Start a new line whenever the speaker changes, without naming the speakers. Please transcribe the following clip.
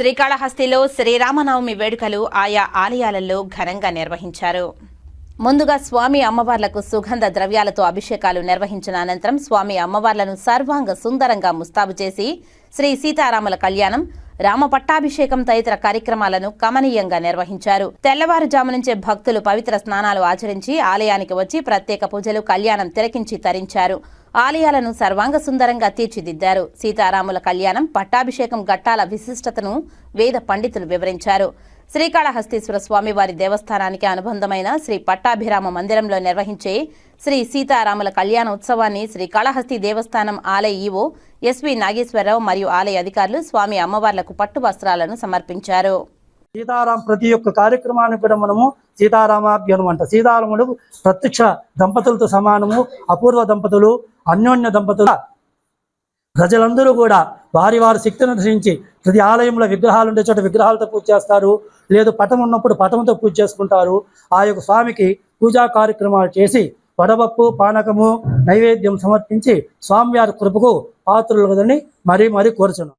శ్రీకాళహస్తిలో శ్రీరామనవమి వేడుకలు ఆయా ఆలయాలలో ఘనంగా నిర్వహించారు. ముందుగా స్వామి అమ్మవార్లకు సుగంధ ద్రవ్యాలతో అభిషేకాలు నిర్వహించిన అనంతరం స్వామి అమ్మవార్లను సర్వాంగ సుందరంగా ముస్తాబు చేసి శ్రీ సీతారాముల కళ్యాణం రామ పట్టాభిషేకం తదితర కార్యక్రమాలను కమనీయంగా నిర్వహించారు. తెల్లవారుజాము నుంచే భక్తులు పవిత్ర స్నానాలు ఆచరించి ఆలయానికి వచ్చి ప్రత్యేక పూజలు కళ్యాణం తిలకించి తరించారు. ఆలయాలను సర్వాంగ సుందరంగా తీర్చిదిద్దారు. సీతారాముల కళ్యాణం పట్టాభిషేకం ఘట్టాల విశిష్టతను వేద పండితులు వివరించారు. శ్రీకాళహస్తీశ్వర స్వామివారి దేవస్థానానికి అనుబంధమైన శ్రీ పట్టాభిరామ మందిరంలో నిర్వహించే శ్రీ సీతారాముల కళ్యాణ ఉత్సవాన్ని శ్రీకాళహస్తి దేవస్థానం ఆలయ ఈవో ఎస్వి నాగేశ్వరరావు మరియు ఆలయ అధికారులు స్వామి అమ్మవార్లకు పట్టు వస్త్రాలను సమర్పించారు.
సీతారాం ప్రతి ఒక్క కార్యక్రమానికి కూడా మనము సీతారామాభ్యనం అంట సీతారాముడు ప్రత్యక్ష దంపతులతో సమానము అపూర్వ దంపతులు అన్యోన్య దంపతులు. ప్రజలందరూ కూడా వారి వారి శక్తిని అనుసరించి ప్రతి ఆలయంలో విగ్రహాలు ఉండే చోట విగ్రహాలతో పూజ చేస్తారు. లేదు పటం ఉన్నప్పుడు పటంతో పూజ చేసుకుంటారు. ఆ యొక్క స్వామికి పూజా కార్యక్రమాలు చేసి వడపప్పు పానకము నైవేద్యం సమర్పించి స్వామివారి కృపకు పాత్రలు కదని మరీ మరీ కోరుచున్నాం.